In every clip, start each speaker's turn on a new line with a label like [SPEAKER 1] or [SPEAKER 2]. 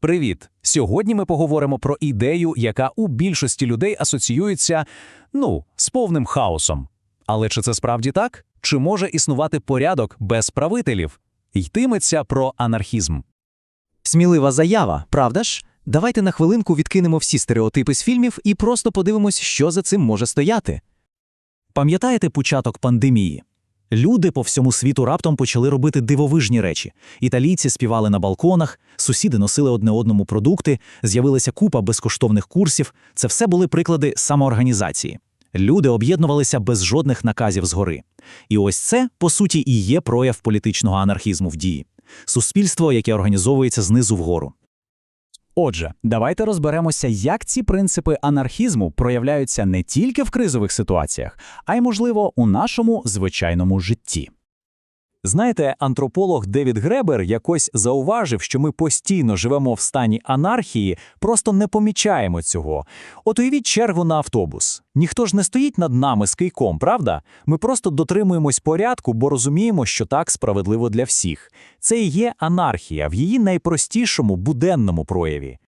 [SPEAKER 1] Привіт! Сьогодні ми поговоримо про ідею, яка у більшості людей асоціюється, ну, з повним хаосом. Але чи це справді так? Чи може існувати порядок без правителів? Йтиметься про анархізм.
[SPEAKER 2] Смілива заява, правда ж? Давайте на хвилинку відкинемо всі стереотипи з фільмів і просто подивимось, що за цим може стояти. Пам'ятаєте початок пандемії? Люди по всьому світу раптом почали робити дивовижні речі. Італійці співали на балконах, сусіди носили одне одному продукти, з'явилася купа безкоштовних курсів. Це все були приклади самоорганізації. Люди об'єднувалися без жодних наказів згори. І ось це, по суті, і є прояв політичного анархізму в дії. Суспільство, яке організовується знизу вгору.
[SPEAKER 3] Отже, давайте розберемося, як ці принципи анархізму проявляються не тільки в кризових ситуаціях, а й, можливо, у нашому звичайному житті. Знаєте, антрополог Девід Гребер якось зауважив, що ми постійно живемо в стані анархії, просто не помічаємо цього. От уявіть чергу на автобус. Ніхто ж не стоїть над нами з кийком, правда? Ми просто дотримуємось порядку, бо розуміємо, що так справедливо для всіх. Це і є анархія в її найпростішому буденному прояві.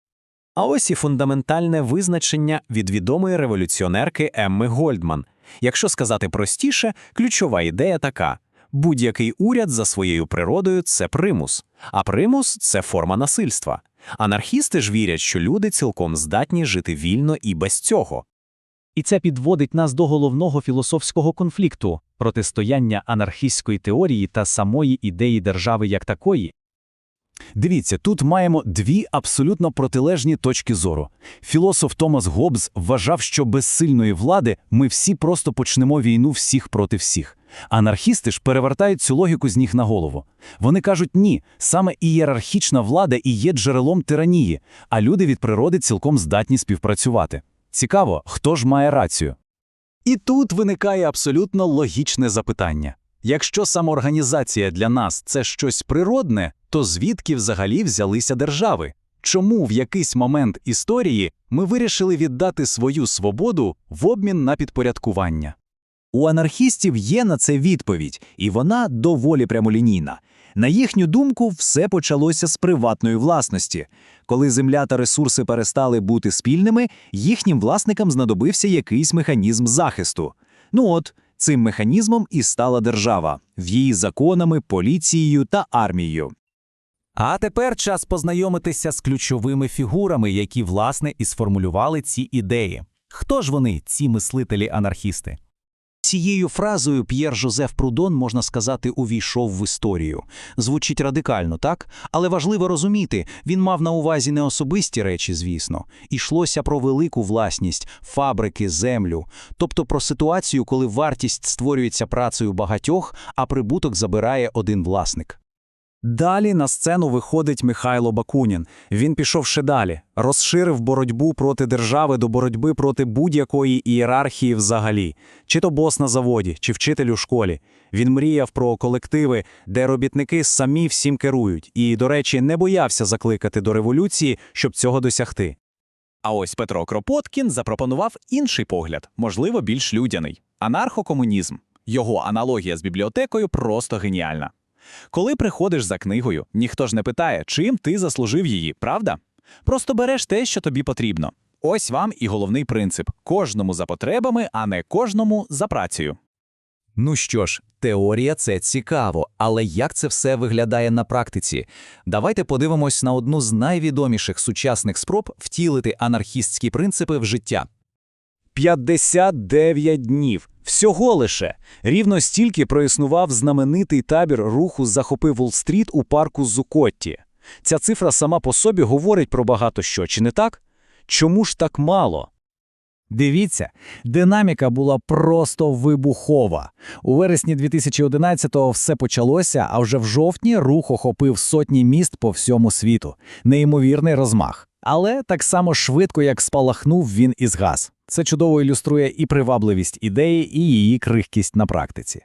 [SPEAKER 3] А ось і фундаментальне визначення від відомої революціонерки Емми Гольдман. Якщо сказати простіше, ключова ідея така. Будь-який уряд за своєю природою це примус, а примус це форма насильства. Анархісти ж вірять, що люди цілком здатні жити вільно і без цього. І це підводить нас до головного філософського конфлікту протистояння анархістської теорії та самої ідеї держави як такої.
[SPEAKER 1] Дивіться, тут маємо дві абсолютно протилежні точки зору. Філософ Томас Гоббс вважав, що без сильної влади ми всі просто почнемо війну всіх проти всіх. Анархісти ж перевертають цю логіку з ніг на голову. Вони кажуть, ні, саме ієрархічна влада і є джерелом тиранії, а люди від природи цілком здатні співпрацювати. Цікаво, хто ж має рацію? І тут виникає абсолютно логічне запитання. Якщо самоорганізація для нас це щось природне, то звідки взагалі взялися держави? Чому в якийсь момент історії ми вирішили віддати свою свободу в обмін на підпорядкування? У анархістів є на це відповідь, і вона доволі прямолінійна. На їхню думку, все почалося з приватної власності. Коли земля та ресурси перестали бути спільними, їхнім власникам знадобився якийсь механізм захисту. Ну от, цим механізмом і стала держава, в її законами, поліцією та армією. А тепер час познайомитися з ключовими фігурами, які, власне, і сформулювали ці ідеї. Хто ж вони, ці мислителі-анархісти?
[SPEAKER 2] Цією фразою П'єр Жозеф Прудон, можна сказати, увійшов в історію. Звучить радикально, так? Але важливо розуміти, він мав на увазі не особисті речі, звісно. Ішлося про велику власність, фабрики, землю, тобто про ситуацію, коли вартість створюється працею багатьох, а прибуток забирає один власник.
[SPEAKER 3] Далі на сцену виходить Михайло Бакунін. Він пішов ще далі, розширив боротьбу проти держави до боротьби проти будь-якої ієрархії взагалі, чи то бос на заводі, чи вчитель у школі. Він мріяв про колективи, де робітники самі всім керують, і, до речі, не боявся закликати до революції, щоб цього досягти. А ось Петро Кропоткін запропонував інший погляд, можливо, більш людяний анархокомунізм. Його аналогія з бібліотекою просто геніальна. Коли приходиш за книгою, ніхто ж не питає, чим ти заслужив її, правда? Просто береш те, що тобі потрібно. Ось вам і головний принцип: кожному за потребами, а не кожному за працею.
[SPEAKER 1] Ну що ж, теорія це цікаво, але як це все виглядає на практиці? Давайте подивимось на одну з найвідоміших сучасних спроб втілити анархістські принципи в життя.
[SPEAKER 3] 59 днів. Всього лише. Рівно стільки проіснував знаменитий табір руху «Захопи Волл-стріт» у парку Зукотті. Ця цифра сама по собі говорить про багато що, чи не так? Чому ж так мало? Дивіться, динаміка була просто вибухова. У вересні 2011-го все почалося, а вже в жовтні рух охопив сотні міст по всьому світу. Неймовірний розмах. Але так само швидко, як спалахнув, він і згас. Це чудово ілюструє і привабливість ідеї, і її крихкість на практиці.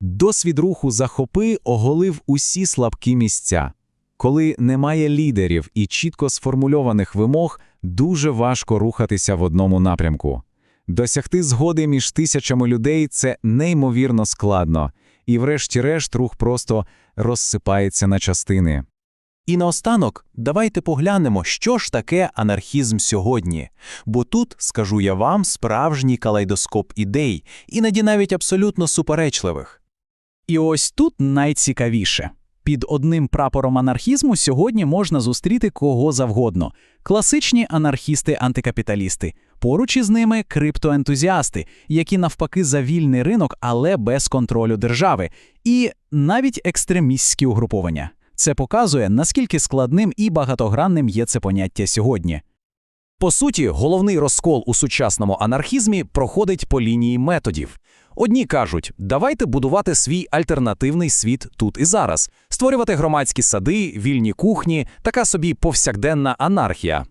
[SPEAKER 3] Досвід руху захопи оголив усі слабкі місця. Коли немає лідерів і чітко сформульованих вимог, дуже важко рухатися в одному напрямку. Досягти згоди між тисячами людей це неймовірно складно, і, врешті-решт, рух просто розсипається на частини.
[SPEAKER 4] І наостанок, давайте поглянемо, що ж таке анархізм сьогодні. Бо тут, скажу я вам, справжній калейдоскоп ідей, іноді навіть абсолютно суперечливих.
[SPEAKER 3] І ось тут найцікавіше. Під одним прапором анархізму сьогодні можна зустріти кого завгодно: класичні анархісти-антикапіталісти, поруч із ними криптоентузіасти, які навпаки за вільний ринок, але без контролю держави, і навіть екстремістські угруповання. Це показує, наскільки складним і багатогранним є це поняття сьогодні.
[SPEAKER 5] По суті, головний розкол у сучасному анархізмі проходить по лінії методів. Одні кажуть, давайте будувати свій альтернативний світ тут і зараз, створювати громадські сади, вільні кухні, така собі повсякденна анархія.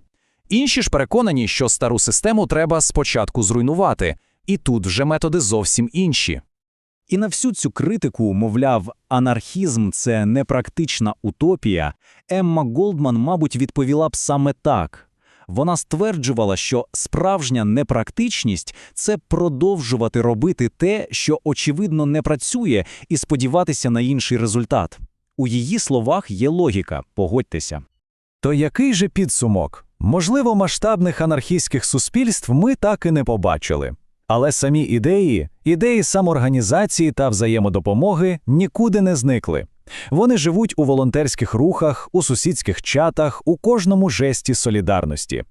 [SPEAKER 5] Інші ж переконані, що стару систему треба спочатку зруйнувати, і тут вже методи зовсім інші.
[SPEAKER 3] І на всю цю критику, мовляв, анархізм це непрактична утопія, Емма Голдман, мабуть, відповіла б саме так. Вона стверджувала, що справжня непрактичність це продовжувати робити те, що очевидно не працює, і сподіватися на інший результат. У її словах є логіка, погодьтеся.
[SPEAKER 6] То який же підсумок? Можливо, масштабних анархістських суспільств ми так і не побачили. Але самі ідеї, ідеї самоорганізації та взаємодопомоги нікуди не зникли. Вони живуть у волонтерських рухах, у сусідських чатах, у кожному жесті солідарності.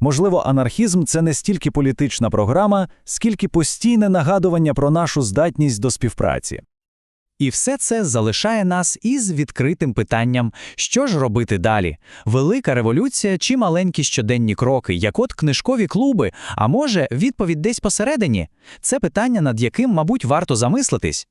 [SPEAKER 6] Можливо, анархізм це не стільки політична програма, скільки постійне нагадування про нашу здатність до співпраці.
[SPEAKER 2] І все це залишає нас із відкритим питанням, що ж робити далі? Велика революція чи маленькі щоденні кроки, як от книжкові клуби, а може, відповідь десь посередині? Це питання, над яким, мабуть, варто замислитись.